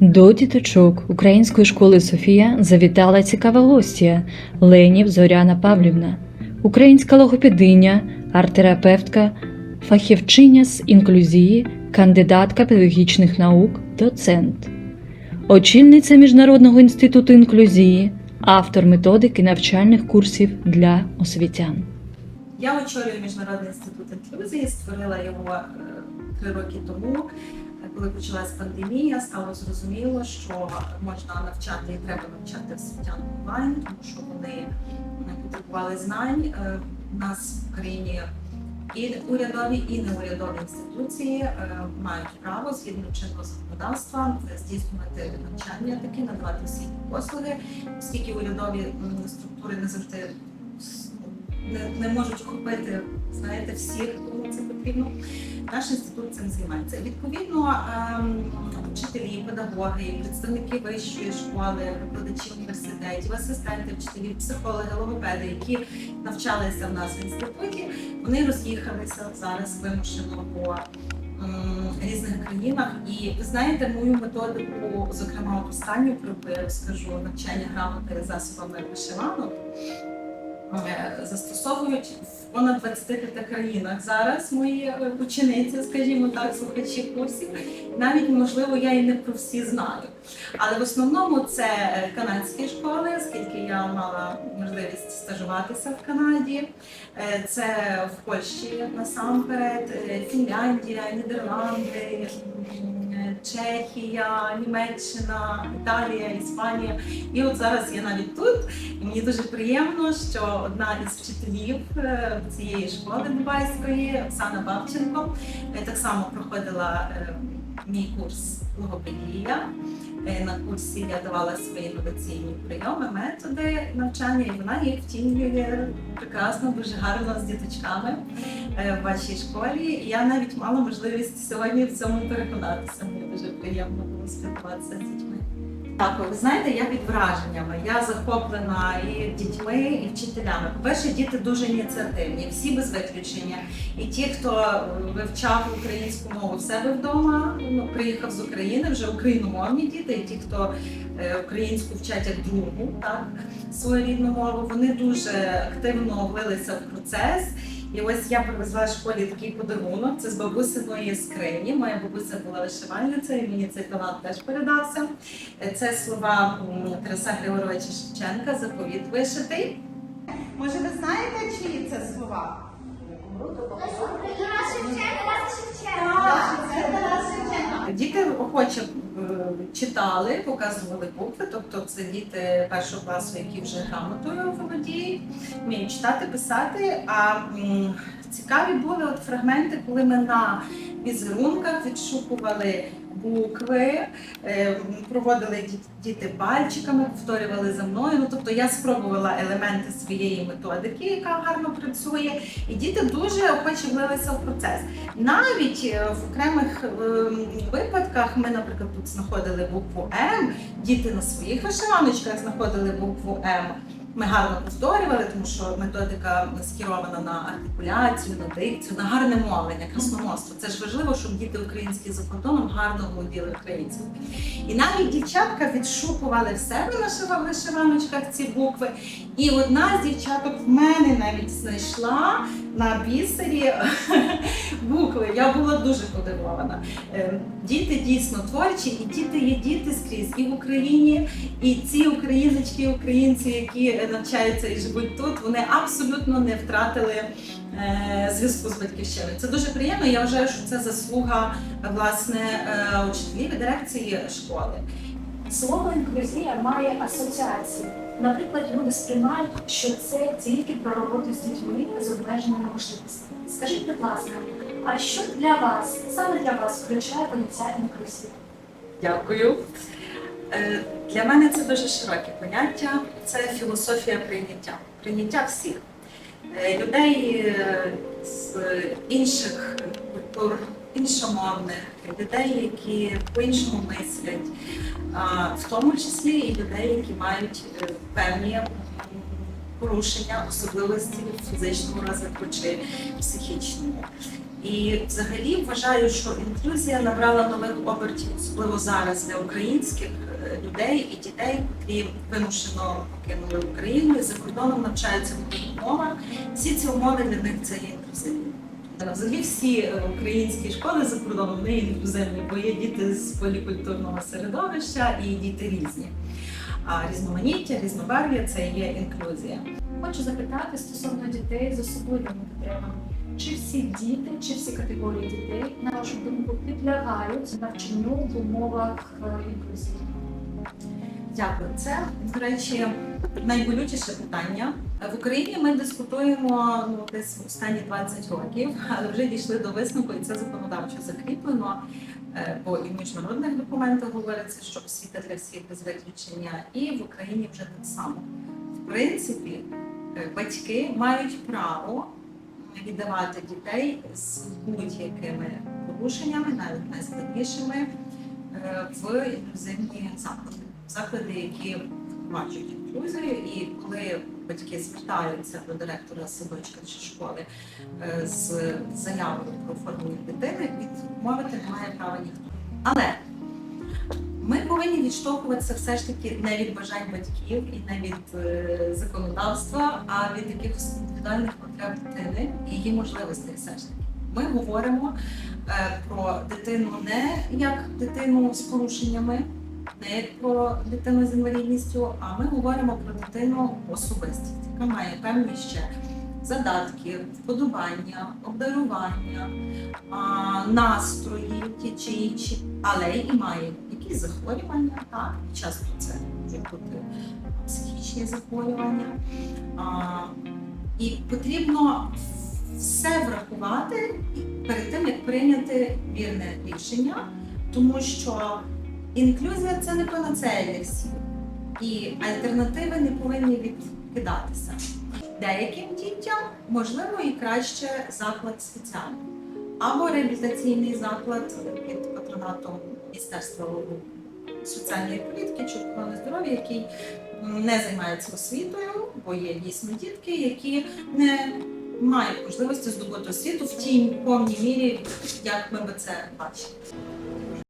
До діточок української школи Софія завітала цікава гостя Ленів Зоряна Павлівна, українська логопединя, арт-терапевтка, фахівчиня з інклюзії, кандидатка педагогічних наук, доцент, очільниця Міжнародного інституту інклюзії, автор методики навчальних курсів для освітян. Я очолюю Міжнародний інститут інклюзії, створила його е, три роки тому. Е, Коли почалась пандемія, стало зрозуміло, що можна навчати і треба навчати освітян онлайн, тому що вони е, потребували знань. Е, У нас в країні і урядові, і неурядові інституції е, мають право згідно чинного законодавства здійснювати навчання такі, надавати всі послуги, оскільки урядові структури не завжди не, не можуть охопити знаєте, всіх, кому це потрібно. Наш інститут цим займається. Відповідно, ем, вчителі, педагоги, представники вищої школи, викладачі університетів, асистенти, вчителі, психологи, логопеди, які навчалися в нас в інституті, вони роз'їхалися зараз вимушено по різних країнах. І ви знаєте, мою методику, зокрема, останню про скажу навчання грамоти засобами вишиванок. Е, Застосовують в понад 25 країнах зараз мої е, учениці, скажімо так, слухачі курсів. Навіть можливо, я і не про всі знаю. Але в основному це канадські школи, оскільки я мала можливість стажуватися в Канаді. Е, Це в Польщі насамперед, Фінляндія, Нідерланди, Чехія, Німеччина, Італія, Іспанія. І от зараз я навіть тут. І мені дуже приємно, що одна із вчителів е, цієї школи дубайської, Оксана Бабченко, е, так само проходила е, мій курс логопедія. Е, На курсі я давала свої інноваційні прийоми, методи навчання, і вона їх втілює прекрасно, дуже гарно з діточками е, в вашій школі. І я навіть мала можливість сьогодні в цьому переконатися. Мені дуже приємно було спілкуватися з дітьми. Так, ви знаєте, я під враженнями. Я захоплена і дітьми, і вчителями. По-перше, діти дуже ініціативні, всі без виключення. І ті, хто вивчав українську мову в себе вдома, ну, приїхав з України, вже україномовні діти, і ті, хто е, українську вчать як другу, так, свою рідну мову, вони дуже активно влилися в процес. І ось я привезла школі такий подарунок. Це з бабусиної скрині. Моя бабуся була вишивальниця, і мені цей талант теж передався. Це слова Тараса Григоровича Шевченка, заповіт вишитий. Може, ви знаєте, чиї це слова? Діти охоче е, читали, показували букви, тобто це діти першого класу, які вже грамотою володіють, вміють читати, писати. А цікаві були от фрагменти, коли ми на візерунках відшукували букви, е, проводили діти пальчиками, повторювали за мною. Ну тобто я спробувала елементи своєї методики, яка гарно працює, і діти дуже охоче влилися в процес. Навіть е, в окремих ем, випадках ми, наприклад, тут знаходили букву М, діти на своїх вишиваночках знаходили букву М. Ми гарно повторювали, тому що методика скерована на артикуляцію, на дикцію, на гарне мовлення, красномовство. Це ж важливо, щоб діти українські за кордоном гарно володіли українською. І навіть дівчатка відшукували в себе на вишиваночках ці букви. І одна з дівчаток в мене навіть знайшла на бісері букви. Я була дуже подивована. Е, Діти дійсно творчі, і діти є діти скрізь і в Україні, і ці україночки, українці, які навчаються і живуть тут, вони абсолютно не втратили е, зв'язку з батьківщиною. Це дуже приємно. Я вважаю, що це заслуга власне е, учителів і дирекції школи. Слово інклюзія має асоціації. Наприклад, люди сприймають, що це тільки про роботу з дітьми з обмеженими можливостями. Скажіть, будь ласка, а що для вас, саме для вас, включає поняття інклюзії? Дякую. Е, Для мене це дуже широке поняття. Це філософія прийняття. Прийняття всіх Е, людей е, з інших культур, іншомовних, людей, які по-іншому мислять, в тому числі і людей, які мають е, певні порушення, особливості в фізичному розвитку чи психічному. І взагалі вважаю, що інклюзія набрала нових обертів, особливо зараз для українських е, людей і дітей, які вимушено покинули Україну і за кордоном навчаються в умовах. Всі ці умови для них це є інклюзивні. Взагалі всі е, українські школи за кордоном вони інклюзивні, бо є діти з полікультурного середовища і діти різні. А різноманіття, різнобарв'я це є інклюзія. Хочу запитати стосовно дітей з особливими потребами. Чи всі діти, чи всі категорії дітей, на вашу думку, підлягають навчанню в умовах е, інклюзії? Дякую. Це, до речі, найболючіше питання. В Україні ми дискутуємо ну, десь останні 20 років, але вже дійшли до висновку, і це законодавчо закріплено. Е, Бо і в міжнародних документах говориться, що освіта для всіх без виключення, і в Україні вже так само. В принципі, е, батьки мають право віддавати дітей з будь-якими порушеннями, навіть найскладнішими, е, в інклюзивні заклади, заклади, які бачать інклюзію, і коли батьки звертаються до директора садочка чи школи е, з заявою про оформлення дитини, відмовити не має права ніхто. Але ми повинні відштовхуватися все ж таки не від бажань батьків і не від е, законодавства, а від якихось індивідуальних потреб дитини і її можливостей все ж таки. Ми говоримо е, про дитину не як дитину з порушеннями, не про дитину з інвалідністю, а ми говоримо про дитину особистість, яка має певні ще задатки, вподобання, обдарування, настрої ті чи інші, але і має якісь захворювання, так, часто це можуть бути психічні захворювання. А, і потрібно все врахувати перед тим, як прийняти вірне рішення, тому що інклюзія це не панацея всіх, і альтернативи не повинні відкидатися. Деяким дітям можливо і краще заклад спеціальний або реабілітаційний заклад під патронатом Міністерства соціальної політики чи охорони здоров'я, який не займається освітою, бо є дійсно дітки, які не мають можливості здобути освіту в тій повній мірі, як ми би це бачили.